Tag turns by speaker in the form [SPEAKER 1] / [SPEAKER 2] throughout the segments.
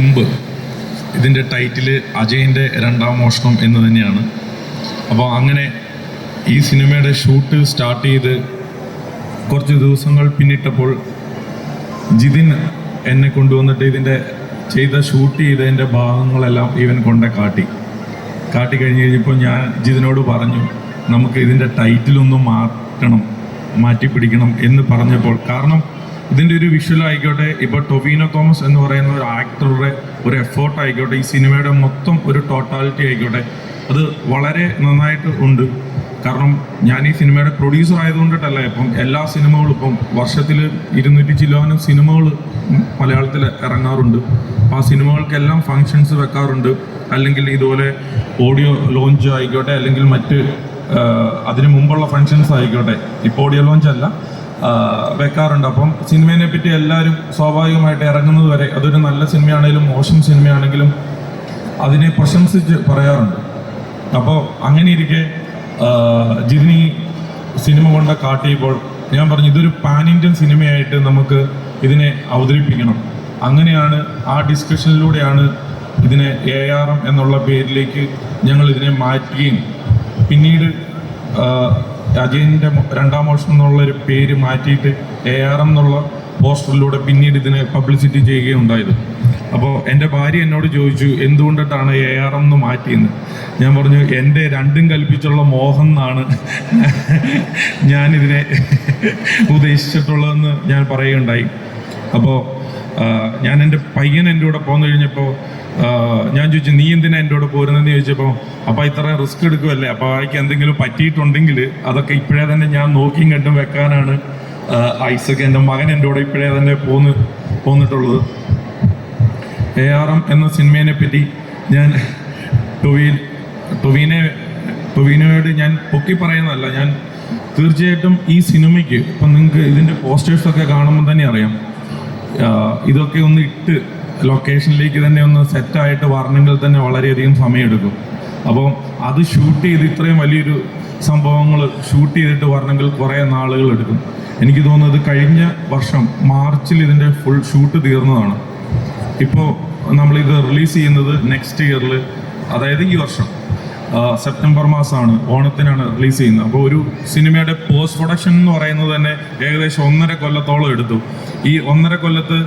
[SPEAKER 1] മുമ്പ് ഇതിന്റെ ടൈറ്റിൽ അജയന്റെ രണ്ടാം മോഷണം എന്ന് തന്നെയാണ്. അപ്പോൾ അങ്ങനെ ഈ സിനിമയുടെ ഷൂട്ട് സ്റ്റാർട്ട് ചെയ്ത് കുറച്ച് ദിവസങ്ങൾ പിന്നിട്ടപ്പോൾ ജിതിൻ എന്നെ കൊണ്ടുവന്നിട്ട് ഇതിന്റെ ചെയ്ത ഷൂട്ട് ചെയ്തതിന്റെ ഭാഗങ്ങളെല്ലാം ഇവൻ കൊണ്ട കാട്ടി. കാട്ടി കഴിഞ്ഞ് കഴിഞ്ഞപ്പോൾ ഞാൻ ജിതിനോട് പറഞ്ഞു നമുക്ക് ഇതിന്റെ ടൈറ്റിലൊന്ന് മാറ്റണം മാറ്റി പിടിക്കണം എന്ന് പറഞ്ഞപ്പോൾ കാരണം ഇതിന്റെ ഒരു വിഷ്വൽ ആയിക്കോട്ടെ. ഇപ്പോൾ ടൊവിനോ തോമസ് എന്ന് പറയുന്ന ഒരു ആക്ടറുടെ ഒരു എഫേർട്ട് ആയിക്കോട്ടെ. ഈ സിനിമയുടെ മൊത്തം ഒരു ടോട്ടാലിറ്റി ആയിക്കോട്ടെ. അത് വളരെ നന്നായിട്ട് ഉണ്ട്. കാരണം ഞാൻ ഈ സിനിമയുടെ പ്രൊഡ്യൂസർ ആയതുകൊണ്ടിട്ടല്ല ഇപ്പം. എല്ലാ സിനിമകളും ഇപ്പം വർഷത്തിൽ ഇരുന്നൂറ്റി ചില്ലോനം സിനിമകൾ മലയാളത്തിൽ ഇറങ്ങാറുണ്ട്. ആ സിനിമകൾക്കെല്ലാം ഫങ്ഷൻസ് വെക്കാറുണ്ട്. അല്ലെങ്കിൽ ഇതുപോലെ ഓഡിയോ ലോഞ്ച് ആയിക്കോട്ടെ. അല്ലെങ്കിൽ മറ്റ് അതിനു മുമ്പുള്ള ഫങ്ഷൻസ് ആയിക്കോട്ടെ. ഇപ്പോൾ ഓഡിയോ ലോഞ്ച് അല്ല. വെക്കാറുണ്ട്. അപ്പം സിനിമയെ പറ്റി എല്ലാവരും സ്വാഭാവികമായിട്ട് ഇറങ്ങുന്നത് വരെ അതൊരു നല്ല സിനിമയാണെങ്കിലും മോശം സിനിമയാണെങ്കിലും അതിനെ പ്രശംസിച്ച് പറയാറുണ്ട്. അപ്പോൾ അങ്ങനെ ഇരിക്കെ ജിനി സിനിമ കൊണ്ട് കാട്ടിയപ്പോൾ ഞാൻ പറഞ്ഞു ഇതൊരു പാൻ ഇന്ത്യൻ സിനിമയായിട്ട് നമുക്ക് ഇതിനെ അവതരിപ്പിക്കണം. അങ്ങനെയാണ് ആ ഡിസ്കഷനിലൂടെയാണ് ഇതിനെ എ ആർ എം എന്നുള്ള പേരിലേക്ക് ഞങ്ങൾ ഇതിനെ മാറ്റുകയും. പിന്നീട് അജയന്റെ രണ്ടാം വർഷം എന്നുള്ള ഒരു പേര് മാറ്റിയിട്ട് എ ആർ എം എന്നുള്ള പോസ്റ്ററിലൂടെ പിന്നീട് ഇതിനെ പബ്ലിസിറ്റി ചെയ്യുകയുണ്ടായത്. അപ്പോൾ എന്റെ ഭാര്യ എന്നോട് ചോദിച്ചു എന്തുകൊണ്ടിട്ടാണ് എ ആർ എം എന്ന് മാറ്റിയെന്ന്? ഞാൻ പറഞ്ഞു എന്റെ രണ്ടും കൽപ്പിച്ചുള്ള മോഹം എന്നാണ് ഞാനിതിനെ ഉദ്ദേശിച്ചിട്ടുള്ളതെന്ന് ഞാൻ പറയുകയുണ്ടായി. അപ്പോൾ ഞാൻ എന്റെ പയ്യൻ എന്റെ കൂടെ പോന്നു കഴിഞ്ഞപ്പോൾ ഞാൻ ചോദിച്ചു നീ എന്തിനാ എന്റെ കൂടെ പോരുന്നതെന്ന് ചോദിച്ചപ്പോൾ അപ്പോൾ ഇത്ര റിസ്ക് എടുക്കുമല്ലേ അപ്പോൾ അയക്ക് എന്തെങ്കിലും പറ്റിയിട്ടുണ്ടെങ്കിൽ അതൊക്കെ ഇപ്പോഴേ തന്നെ ഞാൻ നോക്കിയും കണ്ടും വെക്കാനാണ് ഐസക്ക് ഐസക് എന്റെ മകൻ എന്റെ കൂടെ ഇപ്പോഴേ തന്നെ പോന്ന് പോന്നിട്ടുള്ളത്. എ ആർ എം എന്ന സിനിമയെ പറ്റി ഞാൻ ടൊവീൻ ടൊവീനെ ടൊവീനോയോട് ഞാൻ പൊക്കി പറയുന്നതല്ല ഞാൻ തീർച്ചയായിട്ടും ഈ സിനിമയ്ക്ക് ഇപ്പം നിങ്ങൾക്ക് ഇതിന്റെ പോസ്റ്റേഴ്സൊക്കെ കാണുമ്പോൾ തന്നെ അറിയാം. ഇതൊക്കെ ഒന്ന് ഇട്ട് ലൊക്കേഷനിലേക്ക് തന്നെ ഒന്ന് സെറ്റായിട്ട് വരണമെങ്കിൽ തന്നെ വളരെയധികം സമയമെടുക്കും. അപ്പോൾ അത് ഷൂട്ട് ചെയ്ത് ഇത്രയും വലിയൊരു സംഭവങ്ങൾ ഷൂട്ട് ചെയ്തിട്ട് വരണമെങ്കിൽ കുറേ നാളുകൾ എടുക്കും. എനിക്ക് തോന്നുന്നത് കഴിഞ്ഞ വർഷം മാർച്ചിൽ ഇതിന്റെ ഫുൾ ഷൂട്ട് തീർന്നതാണ്. ഇപ്പോൾ നമ്മളിത് റിലീസ് ചെയ്യുന്നത് നെക്സ്റ്റ് ഇയറിൽ അതായത് ഈ വർഷം. സെപ്റ്റംബർ മാസമാണ് ഓണത്തിനാണ് റിലീസ് ചെയ്യുന്നത്. അപ്പോൾ ഒരു സിനിമയുടെ പോസ്റ്റ് പ്രൊഡക്ഷൻ എന്ന് പറയുന്നത് തന്നെ ഏകദേശം ഒന്നര കൊല്ലത്തോളം എടുത്തു. ഈ ഒന്നര കൊല്ലത്ത്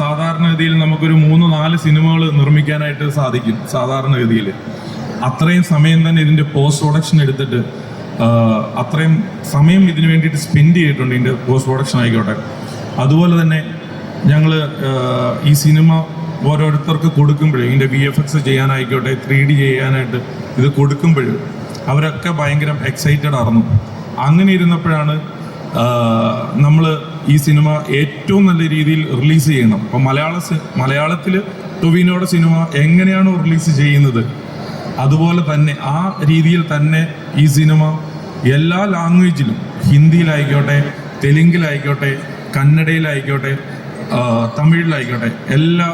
[SPEAKER 1] സാധാരണഗതിയിൽ നമുക്കൊരു മൂന്ന് നാല് സിനിമകൾ നിർമ്മിക്കാനായിട്ട് സാധിക്കും സാധാരണഗതിയിൽ. അത്രയും സമയം തന്നെ ഇതിന്റെ പോസ്റ്റ് പ്രൊഡക്ഷൻ എടുത്തിട്ട് അത്രയും സമയം ഇതിനു വേണ്ടിയിട്ട് സ്പെൻഡ് ചെയ്തിട്ടുണ്ട് ഇതിന്റെ പോസ്റ്റ് പ്രൊഡക്ഷൻ ആയിക്കോട്ടെ. അതുപോലെ തന്നെ ഞങ്ങൾ ഈ സിനിമ ഓരോരുത്തർക്ക് കൊടുക്കുമ്പോഴേ ഇതിന്റെ വി എഫ് എക്സ് ചെയ്യാനായിക്കോട്ടെ ത്രീ ഡി ചെയ്യാനായിട്ട് ഇത് കൊടുക്കുമ്പോഴും അവരൊക്കെ ഭയങ്കര എക്സൈറ്റഡ് ആയിരുന്നു അങ്ങനെ ഇരുന്നപ്പോഴാണ് നമ്മൾ ഈ സിനിമ ഏറ്റവും നല്ല രീതിയിൽ റിലീസ് ചെയ്യണം. അപ്പം മലയാള മലയാളത്തിൽ ടൊവിനോയുടെ സിനിമ എങ്ങനെയാണോ റിലീസ് ചെയ്യുന്നത് അതുപോലെ തന്നെ ആ രീതിയിൽ തന്നെ ഈ സിനിമ എല്ലാ ലാംഗ്വേജിലും ഹിന്ദിയിലായിക്കോട്ടെ തെലുങ്കിലായിക്കോട്ടെ കന്നഡയിലായിക്കോട്ടെ തമിഴിലായിക്കോട്ടെ. എല്ലാ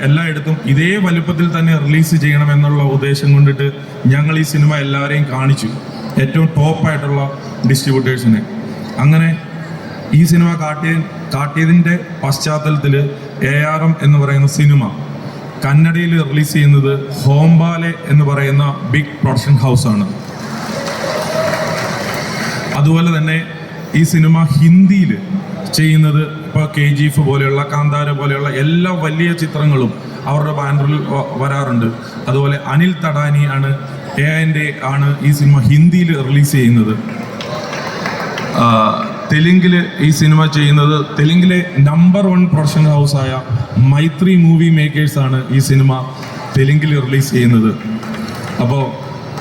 [SPEAKER 1] എല്ലായിടത്തും ഇതേ വലുപ്പത്തിൽ തന്നെ റിലീസ് ചെയ്യണമെന്നുള്ള ഉദ്ദേശം കൊണ്ടിട്ട് ഞങ്ങൾ ഈ സിനിമ എല്ലാവരെയും കാണിച്ചു. ഏറ്റവും ടോപ്പായിട്ടുള്ള ഡിസ്ട്രിബ്യൂട്ടേഴ്സിനെ. അങ്ങനെ ഈ സിനിമ കാട്ടിയ കാട്ടിയതിന്റെ പശ്ചാത്തലത്തിൽ എ ആർ എം എന്ന് പറയുന്ന സിനിമ കന്നഡയിൽ റിലീസ് ചെയ്യുന്നത് ഹോംബാലെ എന്ന് പറയുന്ന ബിഗ് പ്രൊഡക്ഷൻ ഹൗസാണ്. അതുപോലെ തന്നെ ഈ സിനിമ ഹിന്ദിയിൽ ചെയ്യുന്നത് ഇപ്പോൾ കെ ജി എഫ് പോലെയുള്ള കാന്താര പോലെയുള്ള എല്ലാ വലിയ ചിത്രങ്ങളും അവരുടെ ബാനറിൽ വരാറുണ്ട്. അതുപോലെ അനിൽ തടാനി ആണ് എ എന്റെ ആണ് ഈ സിനിമ ഹിന്ദിയിൽ റിലീസ് ചെയ്യുന്നത്. തെലുങ്കിൽ ഈ സിനിമ ചെയ്യുന്നത് തെലുങ്കിലെ നമ്പർ വൺ പ്രൊഡക്ഷൻ ഹൗസായ മൈത്രി മൂവി മേക്കേഴ്സ് ആണ് ഈ സിനിമ തെലുങ്കിൽ റിലീസ് ചെയ്യുന്നത്. അപ്പോൾ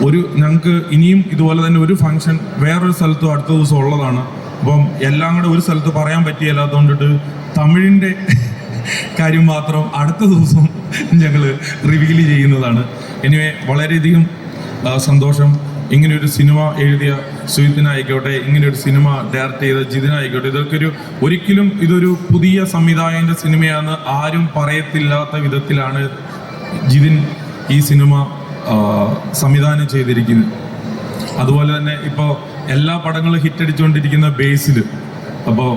[SPEAKER 1] ഒരു ഞങ്ങൾക്ക് ഇനിയും ഇതുപോലെ തന്നെ ഒരു ഫംഗ്ഷൻ വേറൊരു സ്ഥലത്തും അടുത്ത ദിവസം ഉള്ളതാണ്. അപ്പം എല്ലാം കൂടെ ഒരു സ്ഥലത്ത് പറയാൻ പറ്റിയല്ലാത്തതുകൊണ്ടിട്ട് തമിഴിന്റെ കാര്യം മാത്രം അടുത്ത ദിവസം ഞങ്ങൾ റിവീൽ ചെയ്യുന്നതാണ്. എനിവേ വളരെയധികം സന്തോഷം. ഇങ്ങനെ ഒരു സിനിമ എഴുതിയ സുഹിത്തിനായിക്കോട്ടെ ഇങ്ങനെ ഒരു സിനിമ ഡയറക്റ്റ് ചെയ്ത ജിതിനായിക്കോട്ടെ ഇതൊക്കെ ഒരു ഒരിക്കലും ഇതൊരു പുതിയ സംവിധായകന്റെ സിനിമയാണെന്ന് ആരും പറയത്തില്ലാത്ത വിധത്തിലാണ് ജിതിൻ ഈ സിനിമ സംവിധാനം ചെയ്തിരിക്കുന്നത്. അതുപോലെ തന്നെ ഇപ്പോൾ എല്ലാ പടങ്ങളും ഹിറ്റ് അടിച്ചുകൊണ്ടിരിക്കുന്ന ബേസിൽ അപ്പോൾ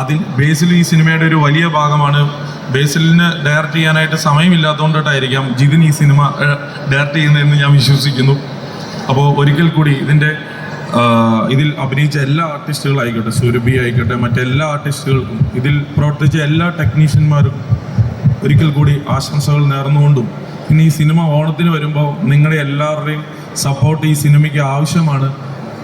[SPEAKER 1] അതിൽ ബേസിൽ ഈ സിനിമയുടെ ഒരു വലിയ ഭാഗമാണ്. ബേസിലിന് ഡയറക്റ്റ് ചെയ്യാനായിട്ട് സമയമില്ലാത്തതുകൊണ്ടിട്ടായിരിക്കാം ജിതിൻ ഈ സിനിമ ഡയറക്റ്റ് ചെയ്യുന്നതെന്ന് ഞാൻ വിശ്വസിക്കുന്നു. അപ്പോൾ ഒരിക്കൽ കൂടി ഇതിന്റെ ഇതിൽ അഭിനയിച്ച എല്ലാ ആർട്ടിസ്റ്റുകളായിക്കോട്ടെ സുരഭി ആയിക്കോട്ടെ മറ്റെല്ലാ ആർട്ടിസ്റ്റുകൾക്കും ഇതിൽ പ്രവർത്തിച്ച എല്ലാ ടെക്നീഷ്യന്മാരും ഒരിക്കൽ കൂടി ആശംസകൾ നേർന്നുകൊണ്ടും പിന്നെ ഈ സിനിമ ഓണത്തിന് വരുമ്പോൾ നിങ്ങളുടെ എല്ലാവരുടെയും സപ്പോർട്ട് ഈ സിനിമയ്ക്ക് ആവശ്യമാണ്.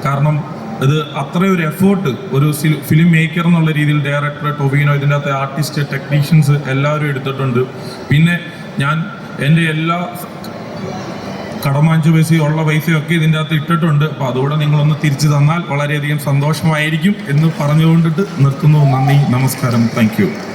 [SPEAKER 1] കാരണം ഇത് അത്രയൊരു എഫേർട്ട് ഒരു ഫിലിം മേക്കർ എന്നുള്ള രീതിയിൽ ഡയറക്ടർ ടൊവീനോ ഇതിന്റെ അകത്തെ ആർട്ടിസ്റ്റ് ടെക്നീഷ്യൻസ് എല്ലാവരും എടുത്തിട്ടുണ്ട്. പിന്നെ ഞാൻ എന്റെ എല്ലാ കടമാഞ്ചു പൈസയും ഉള്ള പൈസയൊക്കെ ഇതിന്റെ അകത്ത് ഇട്ടിട്ടുണ്ട്. അപ്പോൾ അതുകൂടെ നിങ്ങളൊന്ന് തിരിച്ചു തന്നാൽ വളരെയധികം സന്തോഷമായിരിക്കും എന്ന് പറഞ്ഞുകൊണ്ടിട്ട് നിർത്തുന്നു. നന്ദി നമസ്കാരം. താങ്ക്